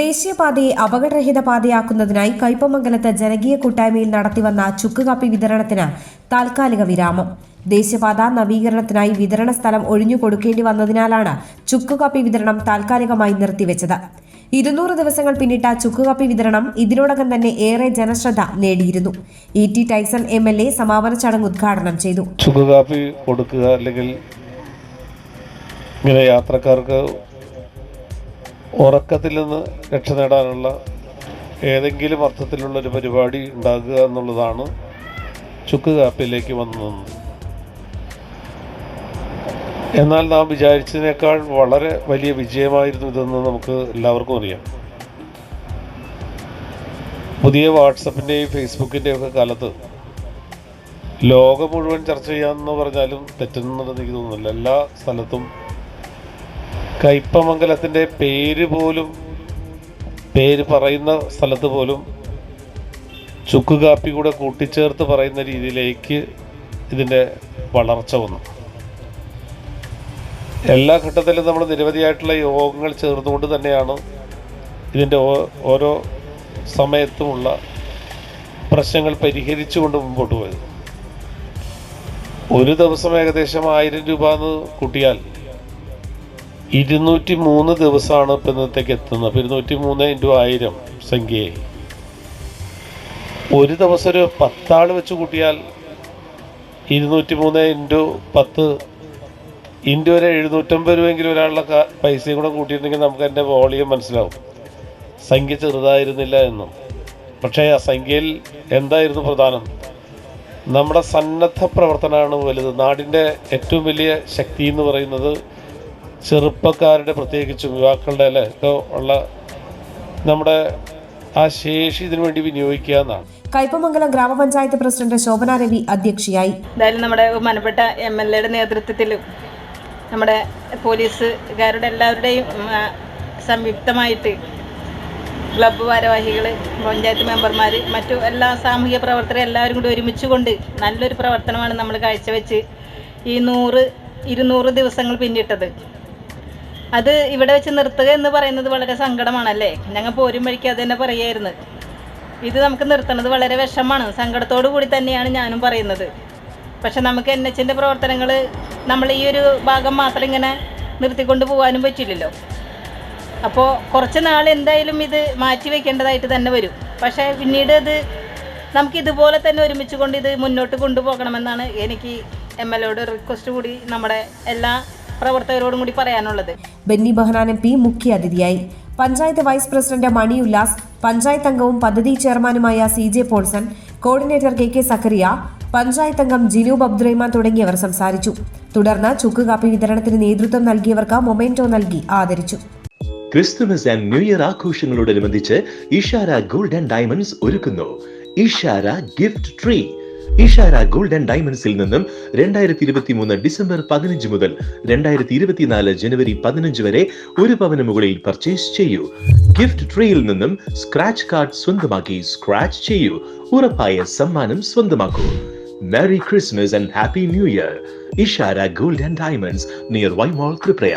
ദേശീയപാതയെ അപകടരഹിത പാതയാക്കുന്നതിനായി കയ്പമംഗലത്ത് ജനകീയ കൂട്ടായ്മയിൽ നടത്തിവന്ന ചുക്കുകാപ്പി വിതരണത്തിന് താൽക്കാലിക വിരാമം. ദേശീയപാത നവീകരണത്തിനായി വിതരണ സ്ഥലം ഒഴിഞ്ഞു കൊടുക്കേണ്ടി വന്നതിനാലാണ് ചുക്കുകാപ്പി വിതരണം താൽക്കാലികമായി നിർത്തിവെച്ചത്. ഇരുന്നൂറ് ദിവസങ്ങൾ പിന്നിട്ട ചുക്കുകാപ്പി വിതരണം ഇതിനോടകം തന്നെ ഏറെ ജനശ്രദ്ധ നേടിയിരുന്നു. E T Tyson M L A സമാപന ചടങ്ങ് ഉദ്ഘാടനം ചെയ്തു. ചുക്ക് കാപ്പി കൊടുക്കുക അല്ലെങ്കിൽ ഇങ്ങനെ യാത്രക്കാർക്ക് ഉറക്കത്തിൽ നിന്ന് രക്ഷ നേടാനുള്ള ഏതെങ്കിലും അർത്ഥത്തിലുള്ള ഒരു പരിപാടി ഉണ്ടാകുക എന്നുള്ളതാണ് ചുക്ക് കാപ്പിയിലേക്ക് വന്നത്. എന്നാൽ നാം വിചാരിച്ചതിനേക്കാൾ വളരെ വലിയ വിജയമായിരുന്നു ഇതെന്ന് നമുക്ക് എല്ലാവർക്കും അറിയാം. പുതിയ വാട്സപ്പിന്റെയും ഫേസ്ബുക്കിന്റെയും ഒക്കെ കാലത്ത് ലോകം മുഴുവൻ ചർച്ച ചെയ്യാമെന്ന് പറഞ്ഞാലും തെറ്റെന്നുണ്ടെന്ന് എനിക്ക് തോന്നുന്നില്ല. എല്ലാ സ്ഥലത്തും കയ്പമംഗലത്തിന്റെ പേര് പോലും പേര് പറയുന്ന സ്ഥലത്ത് പോലും ചുക്ക് കാപ്പി കൂടെ കൂട്ടിച്ചേർത്ത് പറയുന്ന രീതിയിലേക്ക് ഇതിന്റെ വളർച്ച വന്നു. എല്ലാ ഘട്ടത്തിലും നമ്മൾ നിരവധിയായിട്ടുള്ള യോഗങ്ങൾ ചേർന്നുകൊണ്ട് തന്നെയാണ് ഇതിന്റെ ഓരോ സമയത്തുമുള്ള പ്രശ്നങ്ങൾ പരിഹരിച്ചുകൊണ്ട് മുമ്പോട്ട് പോയത്. ഒരു ദിവസം ഏകദേശം ആയിരം രൂപ എന്ന് കൂട്ടിയാൽ ഇരുന്നൂറ്റി മൂന്ന് ദിവസമാണ് ഇപ്പം ഇന്നത്തേക്ക് എത്തുന്നത്. അപ്പോൾ ഇരുന്നൂറ്റി മൂന്ന് ഇന്റു ആയിരം സംഖ്യയെ ഒരു ദിവസം ഒരു പത്താൾ വെച്ച് കൂട്ടിയാൽ ഇരുന്നൂറ്റി മൂന്ന് ഇന്റു പത്ത് ഇന്റു ഒരു എഴുന്നൂറ്റമ്പത് രൂപയെങ്കിലും ഒരാളുടെ പൈസയും കൂടെ കൂട്ടിയിട്ടുണ്ടെങ്കിൽ നമുക്ക് എന്റെ വോളിയം മനസ്സിലാവും. സംഖ്യ ചെറുതായിരുന്നില്ല എന്നും. പക്ഷേ ആ സംഖ്യയിൽ എന്തായിരുന്നു പ്രധാനം? നമ്മുടെ സന്നദ്ധ പ്രവർത്തനമാണ് വലുത്. നാടിന്റെ ഏറ്റവും വലിയ ശക്തി എന്ന് പറയുന്നത് ചെറുപ്പക്കാരുടെ പ്രത്യേകിച്ച് യുവാക്കളുടെ അല്ലെ ഒക്കെ ഉള്ള നമ്മുടെ ആ ശേഷി ഇതിനു വേണ്ടി വിനിയോഗിക്കുക എന്നാണ്. കയ്പമംഗലം ഗ്രാമപഞ്ചായത്ത് പ്രസിഡന്റ് ശോഭന രവി അധ്യക്ഷയായി. എന്തായാലും നമ്മുടെ മനപ്പെട്ട എം എൽ എയുടെ നേതൃത്വത്തിലും നമ്മുടെ പോലീസുകാരുടെ എല്ലാവരുടെയും സംയുക്തമായിട്ട് ക്ലബ്ബ് ഭാരവാഹികൾ പഞ്ചായത്ത് മെമ്പർമാർ മറ്റു എല്ലാ സാമൂഹിക പ്രവർത്തകരും എല്ലാവരും കൂടി ഒരുമിച്ച് കൊണ്ട് നല്ലൊരു പ്രവർത്തനമാണ് നമ്മൾ കാഴ്ചവെച്ച് ഈ നൂറ് ഇരുന്നൂറ് ദിവസങ്ങൾ പിന്നിട്ടത്. അത് ഇവിടെ വെച്ച് നിർത്തുക എന്ന് പറയുന്നത് വളരെ സങ്കടമാണല്ലേ? ഞങ്ങൾ പോരും വഴിക്ക് അത് തന്നെ പറയായിരുന്നു. ഇത് നമുക്ക് നിർത്തണത് വളരെ വിഷമാണ് സങ്കടത്തോടു കൂടി തന്നെയാണ് ഞാനും പറയുന്നത്. പക്ഷെ നമുക്ക് എൻ എച്ചിന്റെ പ്രവർത്തനങ്ങൾ നമ്മൾ ഈ ഒരു ഭാഗം മാത്രം ഇങ്ങനെ നിർത്തിക്കൊണ്ട് പോകാനും പറ്റില്ലല്ലോ. അപ്പോൾ കുറച്ച് നാൾ എന്തായാലും ഇത് മാറ്റി വെക്കേണ്ടതായിട്ട് തന്നെ വരും. പക്ഷേ പിന്നീട് അത് നമുക്ക് ഇതുപോലെ തന്നെ ഒരുമിച്ച് കൊണ്ട് ഇത് മുന്നോട്ട് കൊണ്ടുപോകണമെന്നാണ് എനിക്ക് എം എൽ എയുടെ റിക്വസ്റ്റ് കൂടി നമ്മുടെ എല്ലാ പ്രവർത്തകരോടും കൂടി പറയാനുള്ളത്. ബെന്നി ബഹനാൻ എം പി മുഖ്യ അതിഥിയായി. പഞ്ചായത്ത് വൈസ് പ്രസിഡന്റ് മണി ഉല്ലാസ് പഞ്ചായത്ത് അംഗവും പദ്ധതി ചെയർമാനുമായ C J Paulson coordinator K K Zacharia panchayat അംഗം ജിനൂബ് അബ്ദുറഹ്മാൻ തുടങ്ങിയവർ സംസാരിച്ചു. തുടർന്ന് ചുക്കുകാപ്പി വിതരണത്തിന് നേതൃത്വം നൽകിയവർക്ക് മൊമെന്റോ നൽകി ആദരിച്ചു. ക്രിസ്തുമസ് ആൻഡ് ന്യൂ ഇയർ ആഘോഷങ്ങളോടനുബന്ധിച്ച് ഇഷാര ഗോൾഡ് ആൻഡ് ഡയമണ്ട്സ് ഒരുക്കുന്നു. Ishara gift tree. Ishara gold and ഡയമണ്ട്സിൽ നിന്നും രണ്ടായിരത്തി ഇരുപത്തി മൂന്ന് ഡിസംബർ പതിനഞ്ച് മുതൽ രണ്ടായിരത്തി ഇരുപത്തിനാല് ജനുവരി പതിനഞ്ച് വരെ ഒരു പവന് മുകളിൽ പർച്ചേസ് ചെയ്യൂ. ഗിഫ്റ്റ് ട്രീയിൽ നിന്നും സ്ക്രാച്ച് കാർഡ് സ്വന്തമാക്കി സ്ക്രാച്ച് ചെയ്യൂ. ഉറപ്പായ സമ്മാനം സ്വന്തമാക്കൂ. Merry Christmas and happy new year. Ishara gold and diamonds near വൈമോൾ ത്രിപ്രയ